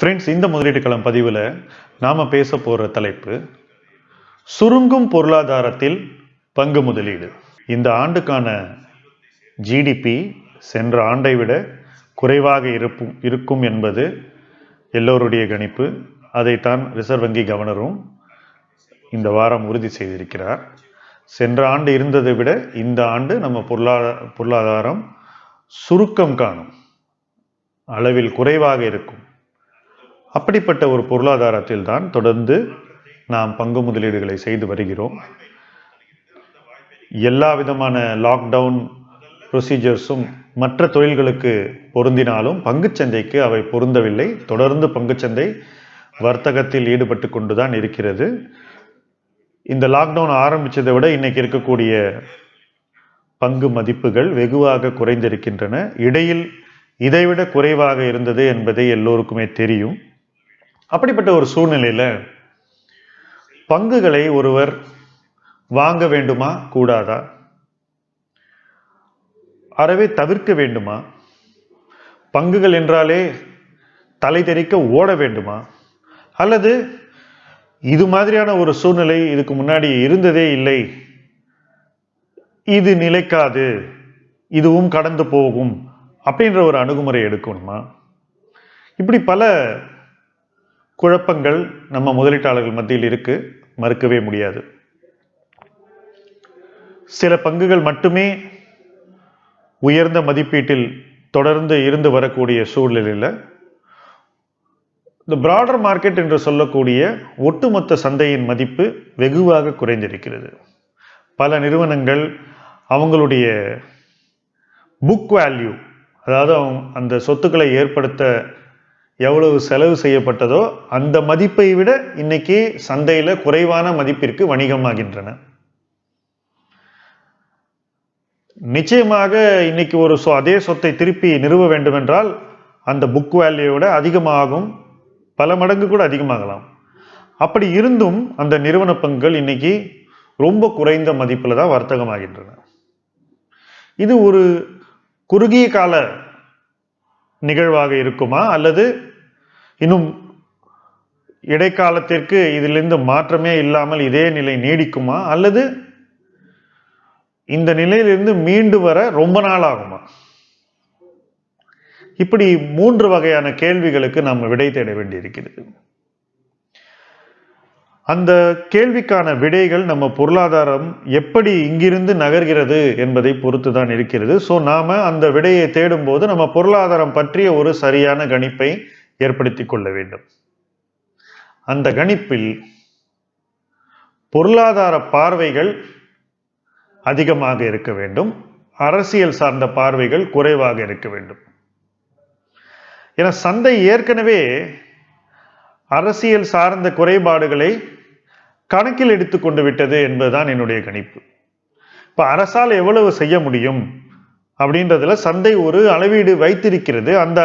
Friends இந்த முதலீட்டு களம் பதிவில் நாம் பேச போகிற தலைப்பு சுருங்கும் பொருளாதாரத்தில் பங்கு முதலீடு. இந்த ஆண்டுக்கான ஜிடிபி சென்ற ஆண்டை விட குறைவாக இருப்பும் இருக்கும் என்பது எல்லோருடைய கணிப்பு. அதைத்தான் ரிசர்வ் வங்கி கவர்னரும் இந்த வாரம் உறுதி செய்திருக்கிறார். சென்ற ஆண்டு இருந்ததை விட இந்த ஆண்டு நம்ம பொருளாதார பொருளாதாரம் சுருக்கம் காணும். அளவில் குறைவாக இருக்கும். அப்படிப்பட்ட ஒரு பொருளாதாரத்தில் தான் தொடர்ந்து நாம் பங்கு முதலீடுகளை செய்து வருகிறோம். எல்லா விதமான லாக்டவுன் ப்ரொசீஜர்ஸும் மற்ற தொழில்களுக்கு பொருந்தினாலும் பங்குச்சந்தைக்கு அவை பொருந்தவில்லை. தொடர்ந்து பங்குச்சந்தை வர்த்தகத்தில் ஈடுபட்டு கொண்டுதான் இருக்கிறது. இந்த லாக்டவுன் ஆரம்பித்ததை விட இன்னைக்கு இருக்கக்கூடிய பங்கு மதிப்புகள் வெகுவாக குறைந்திருக்கின்றன. இடையில் இதைவிட குறைவாக இருந்தது என்பதை எல்லோருக்குமே தெரியும். அப்படிப்பட்ட ஒரு சூழ்நிலையில் பங்குகளை ஒருவர் வாங்க வேண்டுமா கூடாதா? அறவே தவிர்க்க வேண்டுமா? பங்குகள் என்றாலே தலை தெறிக்க ஓட வேண்டுமா? அல்லது இது மாதிரியான ஒரு சூழ்நிலை இதுக்கு முன்னாடி இருந்ததே இல்லை. இது நிலைக்காது. இதுவும் கடந்து போகும் அப்படின்ற ஒரு அணுகுமுறை எடுக்கணுமா? இப்படி பல குழப்பங்கள் நம்ம முதலீட்டாளர்கள் மத்தியில் இருக்கு மறுக்கவே முடியாது. சில பங்குகள் மட்டுமே உயர்ந்த மதிப்பீட்டில் தொடர்ந்து இருந்து வரக்கூடிய சூழ்நிலையில் இந்த பிராடர் மார்க்கெட் என்று சொல்லக்கூடிய ஒட்டுமொத்த சந்தையின் மதிப்பு வெகுவாக குறைந்திருக்கிறது. பல நிறுவனங்கள் அவங்களுடைய புக் வேல்யூ அதாவது அவங்க அந்த சொத்துக்களை ஏற்படுத்த எவ்வளவு செலவு செய்யப்பட்டதோ அந்த மதிப்பை விட இன்னைக்கு சந்தையில் குறைவான மதிப்பிற்கு வணிகமாகின்றன. நிச்சயமாக இன்னைக்கு ஒரு சொ அதே சொத்தை திருப்பி நிறுவ வேண்டுமென்றால் அந்த புக் வேல்யூவோட அதிகமாகும் பல மடங்கு கூட அதிகமாகலாம். அப்படி இருந்தும் அந்த நிறுவன பங்குகள் இன்னைக்கு ரொம்ப குறைந்த மதிப்பில் தான் வர்த்தகமாகின்றன. இது ஒரு குறுகிய கால நிகழ்வாக இருக்குமா? அல்லது இன்னும் இடைக்காலத்திற்கு இதிலிருந்து மாற்றமே இல்லாமல் இதே நிலை நீடிக்குமா? அல்லது இந்த நிலையிலிருந்து மீண்டு வர ரொம்ப நாள் ஆகுமா? இப்படி மூன்று வகையான கேள்விகளுக்கு நாம் விடை தேட வேண்டியிருக்கிறது. அந்த கேள்விக்கான விடைகள் நம்ம பொருளாதாரம் எப்படி இங்கிருந்து நகர்கிறது என்பதை பொறுத்து தான் இருக்கிறது. ஸோ நாம் அந்த விடையை தேடும்போது நம்ம பொருளாதாரம் பற்றிய ஒரு சரியான கணிப்பை ஏற்படுத்தி கொள்ள வேண்டும். அந்த கணிப்பில் பொருளாதார பார்வைகள் அதிகமாக இருக்க வேண்டும். அரசியல் சார்ந்த பார்வைகள் குறைவாக இருக்க வேண்டும். ஏன்னா சந்தை ஏற்கனவே அரசியல் சார்ந்த குறைபாடுகளை கணக்கில் எடுத்துக்கொண்டு விட்டது என்பதுதான் என்னுடைய கணிப்பு. இப்போ அரசால் எவ்வளவு செய்ய முடியும் அப்படின்றதுல சந்தை ஒரு அளவீடு வைத்திருக்கிறது. அந்த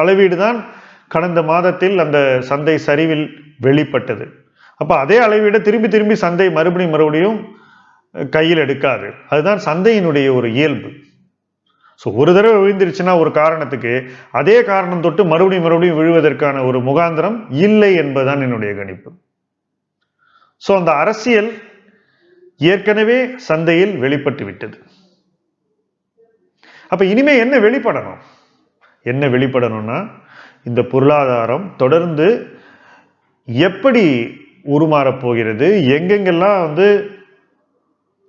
அளவீடு தான் கடந்த மாதத்தில் அந்த சந்தை சரிவில் வெளிப்பட்டது. அப்போ அதே அளவீட திரும்பி திரும்பி சந்தை மறுபடியும் மறுபடியும் கையில் எடுக்காது. அதுதான் சந்தையினுடைய ஒரு இயல்பு. ஸோ ஒரு தடவை விழுந்துருச்சுன்னா ஒரு காரணத்துக்கு அதே காரணம் தொட்டு மறுபடியும் மறுபடியும் விழுவதற்கான ஒரு முகாந்திரம் இல்லை என்பதுதான் என்னுடைய கணிப்பு. ஸோ அந்த அரசியல் ஏற்கனவே சந்தையில் வெளிப்பட்டு விட்டது அப்ப இனிமே என்ன வெளிப்படணும்? என்ன வெளிப்படணும்னா இந்த பொருளாதாரம் தொடர்ந்து எப்படி உருமாறப் போகிறது? எங்கெங்கெல்லாம் வந்து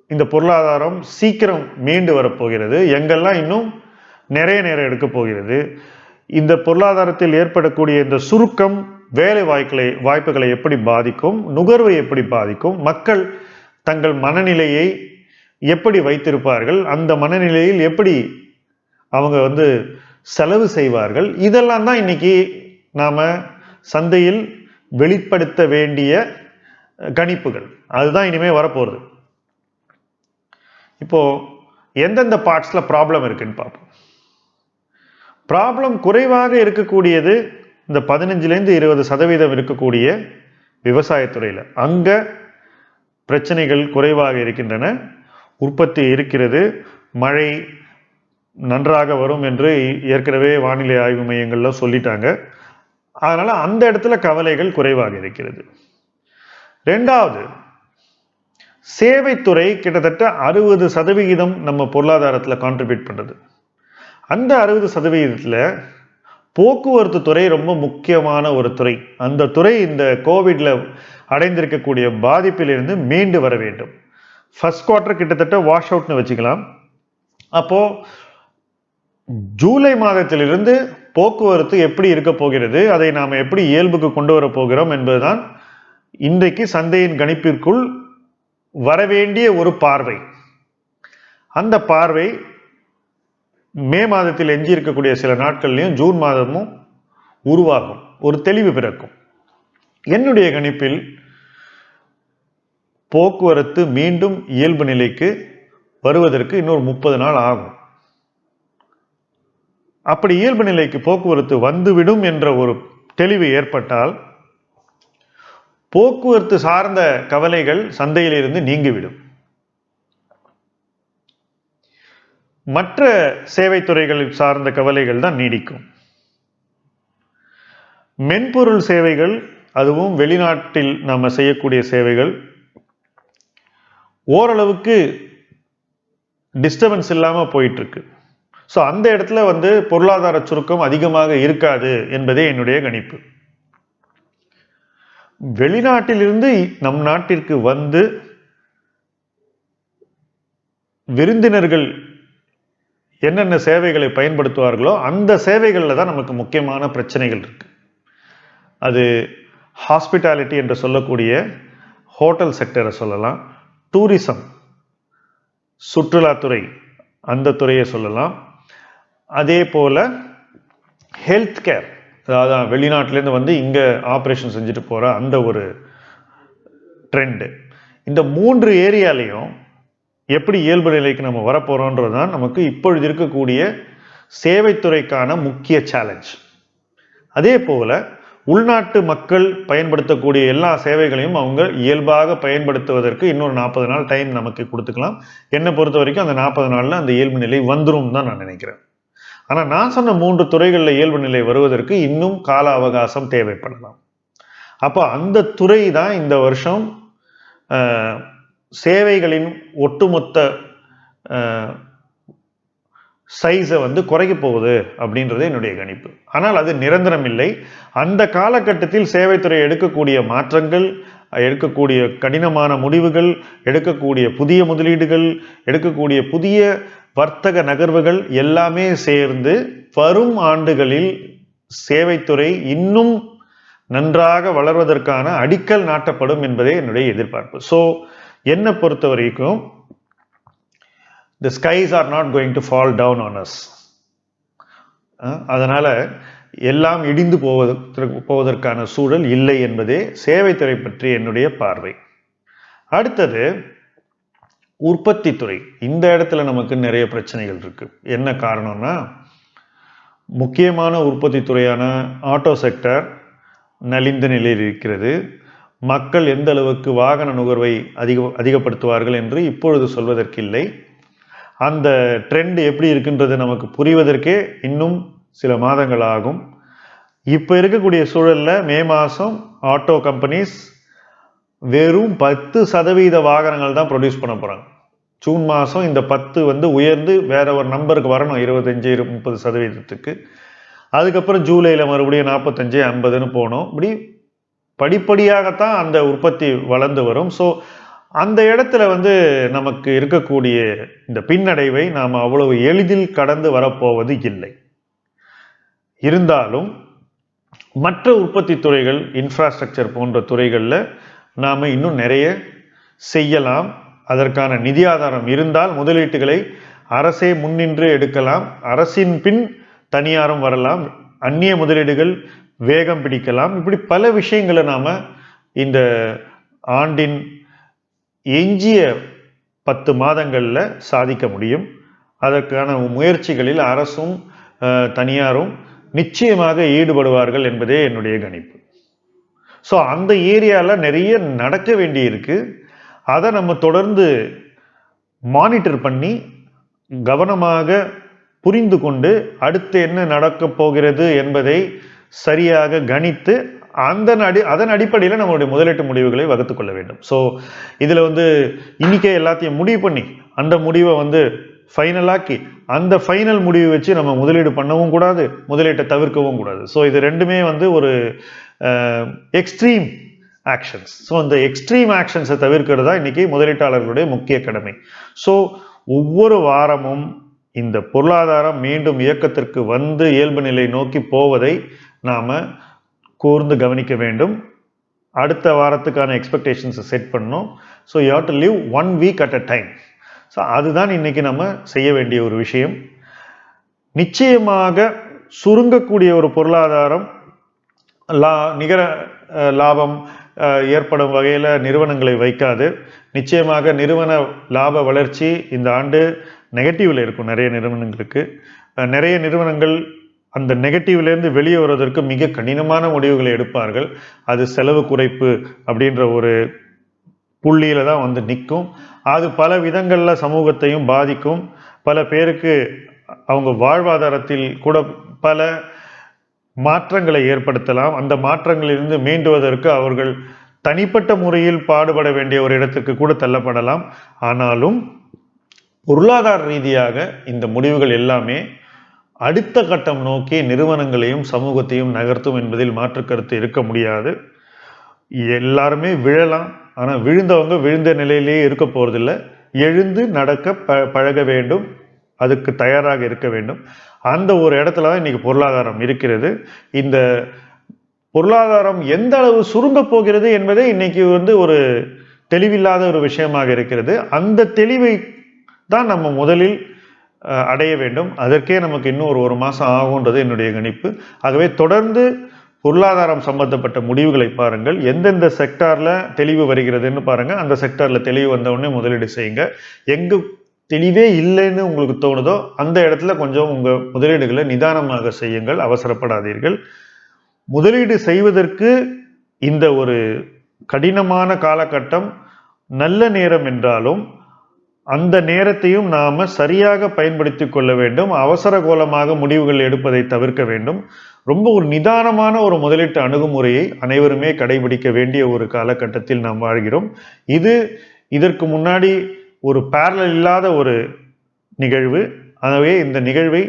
இந்த பொருளாதாரம் சீக்கிரம் மீண்டு வரப்போகிறது எங்கெல்லாம் இன்னும் நிறைய நேரம் எடுக்க போகிறது? இந்த பொருளாதாரத்தில் ஏற்படக்கூடிய இந்த சுருக்கம் வேலை வாய்ப்புகளை வாய்ப்புகளை எப்படி பாதிக்கும் நுகர்வை எப்படி பாதிக்கும் மக்கள் தங்கள் மனநிலையை எப்படி வைத்திருப்பார்கள் அந்த மனநிலையில் எப்படி அவங்க வந்து செலவு செய்வார்கள் இதெல்லாம் தான் இன்னைக்கு நாம் சந்தையில் வெளிப்படுத்த வேண்டிய கணிப்புகள். அதுதான் இனிமேல் வரப்போகுது இப்போ எந்தெந்த பார்ட்ஸில் ப்ராப்ளம் இருக்குன்னு பார்ப்போம். ப்ராப்ளம் குறைவாக இருக்கக்கூடியது இந்த பதினஞ்சுலேருந்து இருபது சதவீதம் இருக்கக்கூடிய விவசாயத்துறையில் அங்கே பிரச்சனைகள் குறைவாக இருக்கின்றன. உற்பத்தி இருக்கிறது. மழை நன்றாக வரும் என்று ஏற்கனவே வானிலை ஆய்வு மையங்கள்ல சொல்லிட்டாங்க. அதனால அந்த இடத்துல கவலைகள் குறைவாக இருக்கிறது. ரெண்டாவது சேவைத்துறை கிட்டத்தட்ட அறுபது சதவிகிதம் நம்ம பொருளாதாரத்தில் கான்ட்ரிபியூட் பண்ணுறது அந்த அறுபது சதவிகிதத்தில் போக்குவரத்து துறை ரொம்ப முக்கியமான ஒரு துறை. அந்த துறை இந்த கோவிட்ல அடைந்திருக்கக்கூடிய பாதிப்பிலிருந்து மீண்டு வர வேண்டும். ஃபர்ஸ்ட் குவார்டர் கிட்டத்தட்ட வாஷ் அவுட்னு வச்சுக்கலாம். அப்போ ஜூலை மாதத்திலிருந்து போக்குவரத்து எப்படி இருக்க போகிறது அதை நாம் எப்படி இயல்புக்கு கொண்டு வர போகிறோம் என்பதுதான் இன்றைக்கு சந்தையின் கணிப்பிற்குள் வரவேண்டிய ஒரு பார்வை. அந்த பார்வை மே மாதத்தில் எஞ்சி இருக்கக்கூடிய சில நாட்கள்லையும் ஜூன் மாதமும் உருவாகும். ஒரு தெளிவு பிறக்கும். என்னுடைய கணிப்பில் போக்குவரத்து மீண்டும் இயல்பு நிலைக்கு வருவதற்கு இன்னொரு முப்பது நாள் ஆகும். அப்படி இயல்பு நிலைக்கு போக்குவரத்து வந்துவிடும் என்ற ஒரு தெளிவு ஏற்பட்டால் போக்குவரத்து சார்ந்த கவலைகள் சந்தையிலிருந்து நீங்கிவிடும். மற்ற சேவைத்துறைகள் சார்ந்த கவலைகள் தான் நீடிக்கும். மென்பொருள் சேவைகள் அதுவும் வெளிநாட்டில் நாம் செய்யக்கூடிய சேவைகள் ஓரளவுக்கு டிஸ்டர்பன்ஸ் இல்லாமல் போயிட்டுருக்கு. ஸோ அந்த இடத்துல வந்து பொருளாதார சுருக்கம் அதிகமாக இருக்காது என்பதே என்னுடைய கணிப்பு. வெளிநாட்டிலிருந்து நம் நாட்டிற்கு வந்து விருந்தினர்கள் என்னென்ன சேவைகளை பயன்படுத்துவார்களோ அந்த சேவைகளில் தான் நமக்கு முக்கியமான பிரச்சனைகள் இருக்கு. அது ஹாஸ்பிட்டாலிட்டி என்று சொல்லக்கூடிய ஹோட்டல் செக்டரை சொல்லலாம் டூரிசம் சுற்றுலாத்துறை அந்த துறையை சொல்லலாம். அதே போல் ஹெல்த் கேர் அதாவது வெளிநாட்டிலேருந்து வந்து இங்கே ஆப்ரேஷன் செஞ்சுட்டு போகிற அந்த ஒரு ட்ரெண்டு. இந்த மூன்று ஏரியாலையும் எப்படி இயல்பு நிலைக்கு நம்ம வரப்போகிறோன்றது தான் நமக்கு இப்பொழுது இருக்கக்கூடிய சேவைத்துறைக்கான முக்கிய சேலஞ்ச் அதே போல் உள்நாட்டு மக்கள் பயன்படுத்தக்கூடிய எல்லா சேவைகளையும் அவங்க இயல்பாக பயன்படுத்துவதற்கு இன்னொரு நாற்பது நாள் டைம் நமக்கு கொடுத்துக்கலாம். என்னை பொறுத்த வரைக்கும் அந்த நாற்பது நாளில் அந்த இயல்பு நிலை வந்துடும் தான் நான் நினைக்கிறேன். ஆனால் நான் சொன்ன மூன்று துறைகளில் இயல்பு நிலை வருவதற்கு இன்னும் கால அவகாசம் தேவைப்படலாம். அப்போ அந்த துறை தான் இந்த வருஷம் சேவைகளின் ஒட்டுமொத்த சைஸை வந்து குறைக்க போகுது அப்படின்றது என்னுடைய கணிப்பு. ஆனால் அது நிரந்தரம் இல்லை. அந்த காலகட்டத்தில் சேவைத்துறை எடுக்கக்கூடிய மாற்றங்கள் எடுக்கக்கூடிய கடினமான முடிவுகள் எடுக்கக்கூடிய புதிய முதலீடுகள் எடுக்கக்கூடிய புதிய வர்த்தக நகர்வுகள் எல்லாமே சேர்ந்து வரும் ஆண்டுகளில் சேவைத்துறை இன்னும் நன்றாக வளர்வதற்கான அடிக்கல் நாட்டப்படும் என்பதே என்னுடைய எதிர்பார்ப்பு. ஸோ என்னை பொறுத்த வரைக்கும் the skies are not going to fall down on us அதனால் எல்லாம் இடிந்து போவதற்கு போவதற்கான சூழல் இல்லை என்பதே சேவைத்துறை பற்றி என்னுடைய பார்வை. அடுத்தது உற்பத்தி துறை இந்த இடத்துல நமக்கு நிறைய பிரச்சனைகள் இருக்கு. என்ன காரணம்னா முக்கியமான உற்பத்தி துறையான ஆட்டோ செக்டர் நலிந்த நிலையில் இருக்கிறது. மக்கள் எந்த அளவுக்கு வாகன நுகர்வை அதிக அதிகப்படுத்துவார்கள் என்று இப்பொழுது சொல்வதற்கில்லை. அந்த ட்ரெண்ட் எப்படி இருக்கின்றது நமக்கு புரிவதற்கே இன்னும் சில மாதங்கள் ஆகும். இப்போ இருக்கக்கூடிய சூழலில் மே மாதம் ஆட்டோ கம்பெனிஸ் வெறும் பத்து சதவீத வாகனங்கள் தான் ப்ரொடியூஸ் பண்ண போகிறாங்க ஜூன் மாதம் இந்த பத்து வந்து உயர்ந்து வேற ஒரு நம்பருக்கு வரணும் இருபத்தஞ்சி முப்பது சதவீதத்துக்கு. அதுக்கப்புறம் ஜூலையில் மறுபடியும் நாற்பத்தஞ்சு ஐம்பதுன்னு போனோம். இப்படி படிப்படியாகத்தான் அந்த உற்பத்தி வளர்ந்து வரும். ஸோ அந்த இடத்துல வந்து நமக்கு இருக்கக்கூடிய இந்த பின்னடைவை நாம் அவ்வளவு எளிதில் கடந்து வரப்போவது இல்லை. இருந்தாலும் மற்ற உற்பத்தி துறைகள் இன்ஃப்ராஸ்ட்ரக்சர் போன்ற துறைகளில் நாம் இன்னும் நிறைய செய்யலாம். அதற்கான நிதி ஆதாரம் இருந்தால் முதலீட்டுகளை அரசே முன்னின்று எடுக்கலாம். அரசின் பின் தனியாரும் வரலாம். அந்நிய முதலீடுகள் வேகம் பிடிக்கலாம். இப்படி பல விஷயங்களை நாம் இந்த ஆண்டின் எஞ்சிய பத்து மாதங்களில் சாதிக்க முடியும். அதற்கான முயற்சிகளில் அரசும் தனியாரும் நிச்சயமாக ஈடுபடுவார்கள் என்பதே என்னுடைய கணிப்பு. ஸோ அந்த ஏரியாவில் நிறைய நடக்க வேண்டியிருக்கு. அதை நம்ம தொடர்ந்து மானிட்டர் பண்ணி கவனமாக புரிந்து கொண்டு அடுத்து என்ன நடக்கப் போகிறது என்பதை சரியாக கணித்து அந்த அடி அதன் அடிப்படையில் நம்மளுடைய முதலீட்டு முடிவுகளை வகுத்து கொள்ள வேண்டும். ஸோ இதில் வந்து இன்றைக்கே எல்லாத்தையும் முடிவு பண்ணி அந்த முடிவை வந்து ஃபைனலாக்கி அந்த ஃபைனல் முடிவு வச்சு நம்ம முதலீடு பண்ணவும் கூடாது முதலீட்டை தவிர்க்கவும் கூடாது. ஸோ இது ரெண்டுமே வந்து ஒரு எக்ஸ்ட்ரீம் ஆக்ஷன்ஸ் ஸோ அந்த எக்ஸ்ட்ரீம் ஆக்ஷன்ஸை தவிர்க்கிறது தான் இன்றைக்கி முதலீட்டாளர்களுடைய முக்கிய கடமை. ஸோ ஒவ்வொரு வாரமும் இந்த பொருளாதாரம் மீண்டும் இயக்கத்திற்கு வந்து இயல்பு நிலை நோக்கி போவதை நாம் கூர்ந்து கவனிக்க வேண்டும். அடுத்த வாரத்துக்கான எக்ஸ்பெக்டேஷன்ஸை செட் பண்ணணும். So you have to live one week at a time so அதுதான் இன்றைக்கி நம்ம செய்ய வேண்டிய ஒரு விஷயம். நிச்சயமாக சுருங்கக்கூடிய ஒரு பொருளாதாரம் லா நிகர லாபம் ஏற்படும் வகையில் நிறுவனங்களை வைக்காது. நிச்சயமாக நிறுவன லாப வளர்ச்சி இந்த ஆண்டு நெகட்டிவில் இருக்கும் நிறைய நிறுவனங்களுக்கு. நிறைய நிறுவனங்கள் அந்த நெகட்டிவ்லேருந்து வெளியே வருவதற்கு மிக கடினமான முடிவுகளை எடுப்பார்கள். அது செலவு குறைப்பு அப்படின்ற ஒரு புள்ளியில தான் வந்து நிற்கும். அது பல விதங்களில் சமூகத்தையும் பாதிக்கும். பல பேருக்கு அவங்க வாழ்வாதாரத்தில் கூட பல மாற்றங்களை ஏற்படுத்தலாம். அந்த மாற்றங்களிலிருந்து மீண்டுவதற்கு அவர்கள் தனிப்பட்ட முறையில் பாடுபட வேண்டிய ஒரு இடத்துக்கு கூட தள்ளப்படலாம். ஆனாலும் பொருளாதார ரீதியாக இந்த முடிவுகள் எல்லாமே அடுத்த கட்டம் நோக்கி நிறுவனங்களையும் சமூகத்தையும் நகர்த்தும் என்பதில் மாற்று கருத்து இருக்க முடியாது. எல்லாருமே விழலாம். ஆனால் விழுந்தவங்க விழுந்த நிலையிலேயே இருக்க போகிறதில்ல எழுந்து நடக்க ப பழக வேண்டும். அதுக்கு தயாராக இருக்க வேண்டும். அந்த ஒரு இடத்துல தான் இன்றைக்கி பொருளாதாரம் இருக்கிறது. இந்த பொருளாதாரம் எந்த அளவு சுருங்க போகிறது என்பதே இன்றைக்கி வந்து ஒரு தெளிவில்லாத ஒரு விஷயமாக இருக்கிறது. அந்த தெளிவை தான் நம்ம முதலில் அடைய வேண்டும். அதற்கே நமக்கு இன்னும் ஒரு ஒரு மாதம் ஆகுன்றது என்னுடைய கணிப்பு. ஆகவே தொடர்ந்து பொருளாதாரம் சம்பந்தப்பட்ட முடிவுகளை பாருங்கள். எந்தெந்த செக்டாரில் தெளிவு வருகிறதுன்னு பாருங்கள் அந்த செக்டாரில் தெளிவு வந்தவுடனே முதலீடு செய்யுங்க. எங்கு தெளிவே இல்லைன்னு உங்களுக்கு தோணுதோ அந்த இடத்துல கொஞ்சம் உங்கள் முதலீடுகளை நிதானமாக செய்யுங்கள் அவசரப்படாதீர்கள். முதலீடு செய்வதற்கு இந்த ஒரு கடினமான காலகட்டம் நல்ல நேரம் என்றாலும் அந்த நேரத்தையும் நாம் சரியாக பயன்படுத்தி கொள்ள வேண்டும் அவசர கோலமாக முடிவுகள் எடுப்பதை தவிர்க்க வேண்டும். ரொம்ப ஒரு நிதானமான ஒரு முதலீட்டு அணுகுமுறையை அனைவருமே கடைபிடிக்க வேண்டிய ஒரு காலகட்டத்தில் நாம் வாழ்கிறோம். இது இதற்கு முன்னாடி ஒரு பேரலல் இல்லாத ஒரு நிகழ்வு. ஆகவே இந்த நிகழ்வை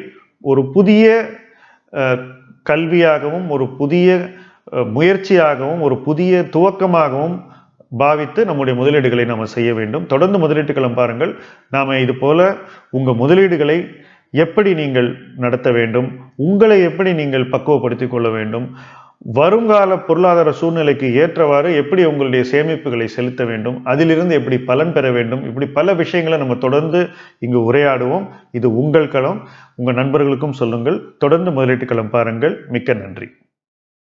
ஒரு புதிய கல்வியாகவும் ஒரு புதிய முயற்சியாகவும் ஒரு புதிய துவக்கமாகவும் பாவித்து நம்முடைய முதலீடுகளை நாம் செய்ய வேண்டும். தொடர்ந்து முதலீட்டுகளும் பாருங்கள். நாம் இது போல உங்கள் முதலீடுகளை எப்படி நீங்கள் நடத்த வேண்டும்? உங்களை எப்படி நீங்கள் பக்குவப்படுத்திக் கொள்ள வேண்டும்? வருங்கால பொருளாதார சூழ்நிலைக்கு ஏற்றவாறு எப்படி உங்களுடைய சேமிப்புகளை செலுத்த வேண்டும் அதிலிருந்து எப்படி பலன் பெற வேண்டும் இப்படி பல விஷயங்களை நம்ம தொடர்ந்து இங்கு உரையாடுவோம். இது உங்கள் களம். உங்கள் நண்பர்களுக்கும் சொல்லுங்கள். தொடர்ந்து முதலீட்டு களம் பாருங்கள். மிக்க நன்றி.